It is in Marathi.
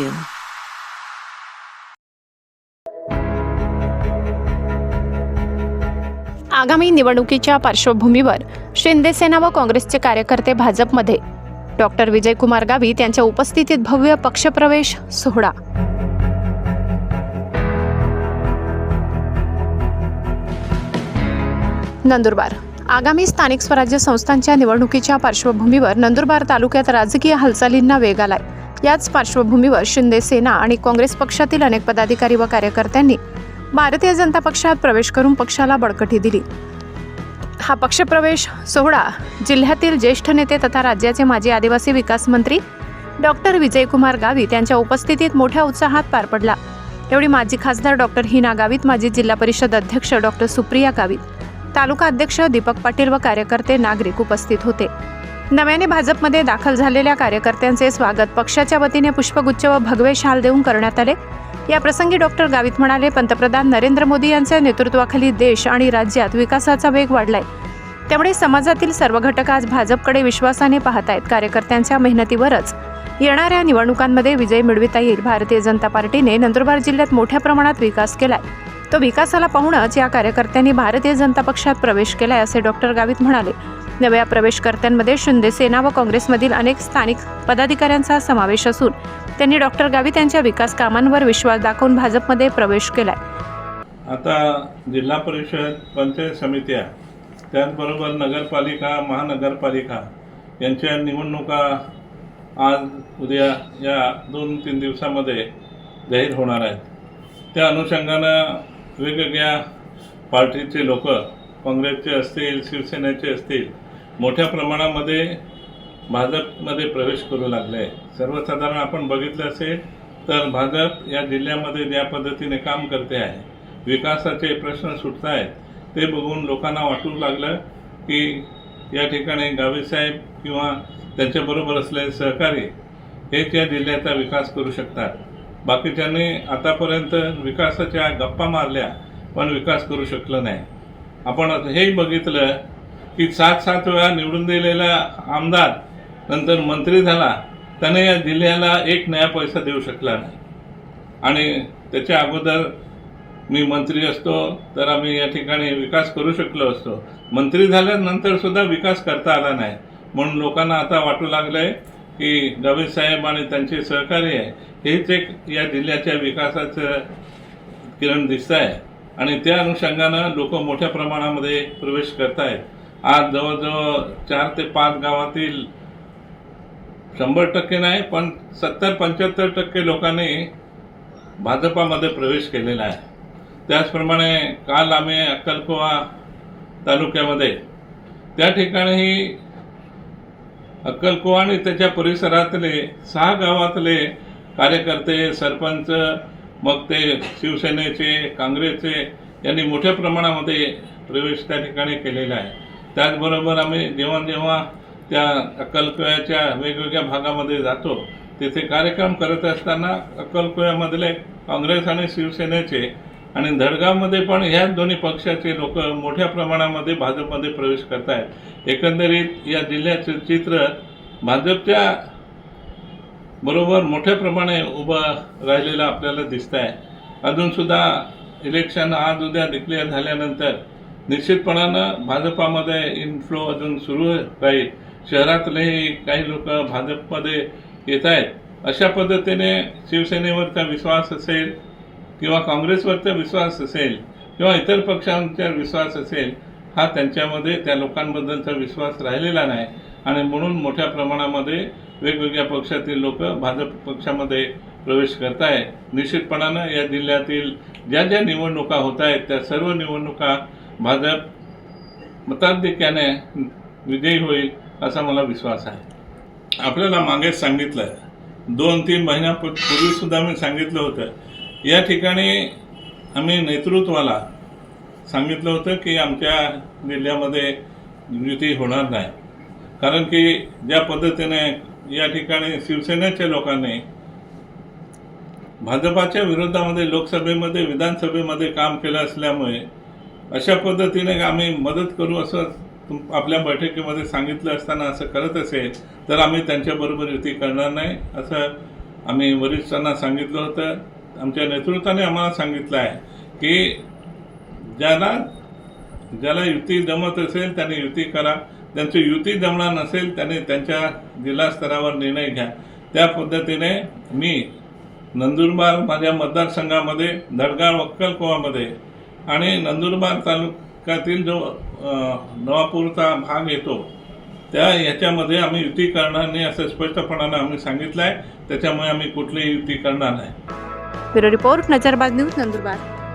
you. आगामी निवडणुकीच्या पार्श्वभूमीवर शिंदेसेना व काँग्रेसचे कार्यकर्ते भाजपमध्ये. डॉक्टर विजयकुमार गावित यांच्या उपस्थितीत भव्य पक्षप्रवेश सोहळा. नंदुरबार. आगामी स्थानिक स्वराज्य संस्थांच्या निवडणुकीच्या पार्श्वभूमीवर नंदुरबार तालुक्यात राजकीय हालचालींना वेग आलाय. याच पार्श्वभूमीवर शिंदे सेना आणि काँग्रेस पक्षातील अनेक पदाधिकारी व कार्यकर्त्यांनी भारतीय जनता पक्षात प्रवेश करून पक्षाला बळकटी दिली. हा पक्षप्रवेश सोहळा जिल्ह्यातील ज्येष्ठ नेते तथा राज्याचे माजी आदिवासी विकास मंत्री डॉक्टर विजयकुमार गावित यांच्या उपस्थितीत मोठ्या उत्साहात पार पडला. एवढी माजी खासदार डॉक्टर हिना गावित माजी जिल्हा परिषद अध्यक्ष डॉक्टर सुप्रिया गावित तालुका अध्यक्ष दीपक पाटील व कार्यकर्ते नागरिक उपस्थित होते. नव्याने भाजपमध्ये दाखल झालेल्या कार्यकर्त्यांचे स्वागत. पक्षाच्या वतीने पुष्पगुच्छ व भगवे शाल देऊन करण्यात आले. या प्रसंगी डॉक्टर गावित म्हणाले पंतप्रधान नरेंद्र मोदी यांच्या नेतृत्वाखाली देश आणि राज्यात विकासाचा वेग वाढलाय. त्यामुळे समाजातील सर्व घटक आज भाजपकडे विश्वासाने पाहत आहेत कार्यकर्त्यांच्या मेहनतीवरच येणाऱ्या निवडणुकांमध्ये विजय मिळविता येईल. भारतीय जनता पार्टीने नंदुरबार जिल्ह्यात मोठ्या प्रमाणात विकास केलाय. तो विकासाला पाहूनच या कार्यकर्त्यांनी भारतीय जनता पक्षात प्रवेश केलाय असे डॉक्टर गावित म्हणाले. नव्या प्रवेशकर्त्यांमध्ये शिंदे सेना व काँग्रेसमधील अनेक स्थानिक पदाधिकाऱ्यांचा समावेश असून त्यांनी डॉक्टर गावित यांच्या विकास कामांवर विश्वास दाखवून भाजपमध्ये प्रवेश केलाय. आता जिल्हा परिषद पंचायत समित्या त्याचबरोबर नगरपालिका महानगरपालिका यांच्या निवडणुका आज उद्या या दोन तीन दिवसामध्ये जाहीर होणार आहेत. त्या अनुषंगानं वेगवेगळ्या पार्टीचे लोक काँग्रेसचे असतील शिवसेनेचे असतील मोठ्या प्रमाणामध्ये भाजपमध्ये प्रवेश करू लागले. आहे सर्वसाधारण आपण बघितलं असेल तर भाजप या जिल्ह्यामध्ये ज्या पद्धतीने काम करते आहे विकासाचे प्रश्न सुटत आहेत ते बघून लोकांना वाटू लागलं की या ठिकाणी गावेसाहेब किंवा त्यांच्याबरोबर असलेले सहकारी हेच या जिल्ह्याचा विकास करू शकतात. बाकीच्यांनी आतापर्यंत विकासाच्या गप्पा मारल्या पण विकास करू शकलं नाही. आपण हेही बघितलं की सात सात वेळा निवडून दिलेला आमदार नंतर मंत्री झाला त्याने या जिल्ह्याला एक नया पैसा देऊ शकला नाही. आणि त्याच्या अगोदर मी मंत्री असतो तर आम्ही या ठिकाणी विकास करू शकलो असतो. मंत्री झाल्यानंतर सुद्धा विकास करता आला नाही. म्हणून लोकांना आता वाटू लागलं आहे की गवीत साहेब आणि त्यांचे सहकारी आहे हेच एक या जिल्ह्याच्या विकासाचं किरण दिसत आहे आणि त्या अनुषंगानं लोक मोठ्या प्रमाणामध्ये प्रवेश करत आहेत आज जवळजवळ चार ते पाच गावातील शंभर टक्के नाही पण सत्तर पंच्याहत्तर टक्के लोकांनी भाजपामध्ये प्रवेश केलेला आहे. त्याचप्रमाणे काल आम्ही अक्कलकोवा तालुक्यामध्ये त्या ठिकाणीही अक्कलकोवा आणि त्याच्या परिसरातले सहा गावातले कार्यकर्ते सरपंच मग ते शिवसेनेचे काँग्रेसचे यांनी मोठ्या प्रमाणामध्ये प्रवेश त्या ठिकाणी केलेला आहे. त्याचबरोबर आम्ही जेव्हा जेव्हा त्या अक्कलकोयाच्या वेगवेगळ्या भागामध्ये जातो तिथे कार्यक्रम करत असताना अक्कलकोयामधले काँग्रेस आणि शिवसेनेचे आणि धडगावमध्ये पण ह्याच दोन्ही पक्षाचे लोक मोठ्या प्रमाणामध्ये भाजपमध्ये प्रवेश करत आहेत एकंदरीत या जिल्ह्याचे चित्र भाजपच्या बरोबर मोठ्या प्रमाणे उभं राहिलेलं आपल्याला दिसत आहे अजूनसुद्धा इलेक्शन आज उद्या डिक्लेअर झाल्यानंतर निश्चितपणानं भाजपामध्ये इन्फ्लो अजून सुरू राहील. शहरातलेही काही लोक भाजपमध्ये येत आहेत अशा पद्धतीने शिवसेनेवरचा विश्वास असेल किंवा काँग्रेसवरचा विश्वास असेल किंवा इतर पक्षांचा विश्वास असेल हा त्यांच्यामध्ये त्या लोकांबद्दलचा विश्वास राहिलेला नाही. आणि म्हणून मोठ्या प्रमाणामध्ये वेगवेगळ्या पक्षातील लोक भाजप पक्षामध्ये प्रवेश करत आहे निश्चितपणानं या जिल्ह्यातील ज्या ज्या निवडणुका होत आहेत त्या सर्व निवडणुका भाजप मताधिक्याने विजयी होईल असा मला विश्वास आहे. आपल्याला मागेच सांगितलं दोन तीन महिन्यापूर्वी सुद्धा मी सांगितलं होतं. या ठिकाणी आम्ही नेतृत्वाला सांगितलं होतं की आमच्या जिल्ह्यामध्ये युती होणार नाही. कारण की ज्या पद्धतीने या ठिकाणी शिवसेनेच्या लोकांनी भाजपाच्या विरोधामध्ये लोकसभेमध्ये विधानसभेमध्ये काम केलं असल्यामुळे अशा पद्धतीने आम्ही मदत करू असं तुम- आपल्या बैठकीमध्ये सांगितलं असताना असं करत असेल तर आम्ही त्यांच्याबरोबर युती करणार नाही असं आम्ही वरिष्ठांना सांगितलं होतं. आमच्या नेतृत्वाने आम्हाला सांगितलं आहे की ज्याला ज्याला युती जमत असेल त्याने युती करा. त्यांची युती जमणार नसेल त्याने त्यांच्या जिल्हा स्तरावर निर्णय घ्या. त्या पद्धतीने मी नंदुरबार माझ्या मतदारसंघामध्ये धडगाव अक्कलकोवामध्ये आणि नंदुरबार तालुक्यातील जो नवापूरचा भाग येतो त्या याच्यामध्ये आम्ही युती करणार नाही असं स्पष्टपणानं आम्ही सांगितलं आहे त्याच्यामुळे आम्ही कुठलीही युती करणार नाही. Bureau report Nazarbaaz news Nandurbar.